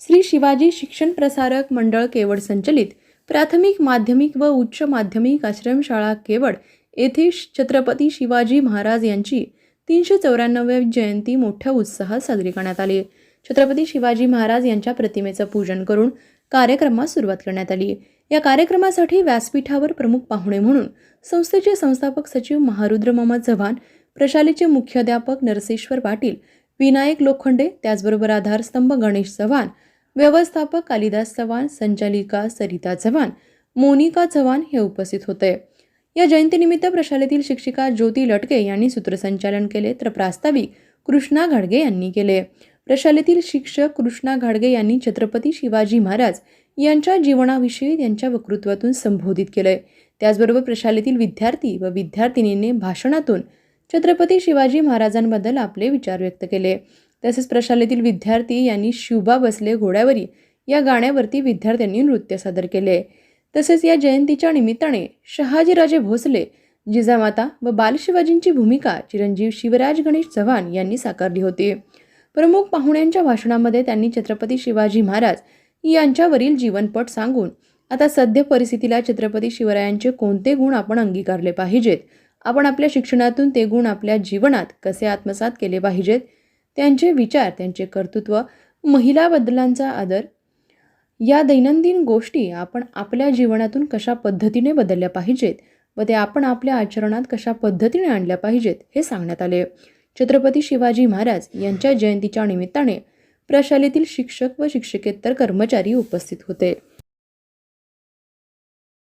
श्री शिवाजी शिक्षण प्रसारक मंडळ केवळ संचलित प्राथमिक माध्यमिक व उच्च माध्यमिक आश्रमशाळा केवळ येथे छत्रपती शिवाजी महाराज यांची तीनशे चौऱ्याण्णव्या जयंती मोठ्या उत्साहात साजरी करण्यात आली. छत्रपती शिवाजी महाराज यांच्या प्रतिमेचं पूजन करून कार्यक्रमास सुरुवात करण्यात आली. या कार्यक्रमासाठी व्यासपीठावर प्रमुख पाहुणे म्हणून संस्थेचे संस्थापक सचिव महारुद्र मोहम्मद चव्हाण प्रशालेचे मुख्याध्यापक नरसेश्वर पाटील विनायक लोखंडे त्याचबरोबर आधारस्तंभ गणेश चव्हाण व्यवस्थापक कालिदास चव्हाण संचालिका सरिता चव्हाण मोनिका चव्हाण हे उपस्थित होते. या जयंतीनिमित्त प्रशालेतील शिक्षिका ज्योती लटके यांनी सूत्रसंचालन केले तर प्रास्ताविक कृष्णा घाडगे यांनी केले. प्रशालेतील शिक्षक कृष्णा घाडगे यांनी छत्रपती शिवाजी महाराज यांच्या जीवनाविषयी त्यांच्या वक्तृत्वातून संबोधित केले. त्याचबरोबर प्रशालेतील विद्यार्थी व विद्यार्थिनींनी भाषणातून छत्रपती शिवाजी महाराजांबद्दल आपले विचार व्यक्त केले. तसेच प्रशालेतील विद्यार्थी यांनी शिवबा बसले घोड्यावरी या गाण्यावरती विद्यार्थ्यांनी नृत्य सादर केले. तसेच या जयंतीच्या निमित्ताने शहाजीराजे भोसले जिजामाता व बालशिवाजींची भूमिका चिरंजीव शिवराज गणेश चव्हाण यांनी साकारली होती. प्रमुख पाहुण्यांच्या भाषणामध्ये त्यांनी छत्रपती शिवाजी महाराज यांच्यावरील जीवनपट सांगून आता सद्य परिस्थितीला छत्रपती शिवरायांचे कोणते गुण आपण अंगीकारले पाहिजेत? आपण आपल्या शिक्षणातून ते गुण आपल्या जीवनात कसे आत्मसात केले पाहिजेत? त्यांचे विचार त्यांचे कर्तृत्व महिला बदलांचा आदर या दैनंदिन गोष्टी आपण आपल्या जीवनातून कशा पद्धतीने बदलल्या पाहिजेत व ते आपण आपल्या आचरणात कशा पद्धतीने आणल्या पाहिजेत हे सांगण्यात आले. छत्रपती शिवाजी महाराज यांच्या जयंतीच्या निमित्ताने प्रशालेतील शिक्षक व शिक्षकेतर कर्मचारी उपस्थित होते.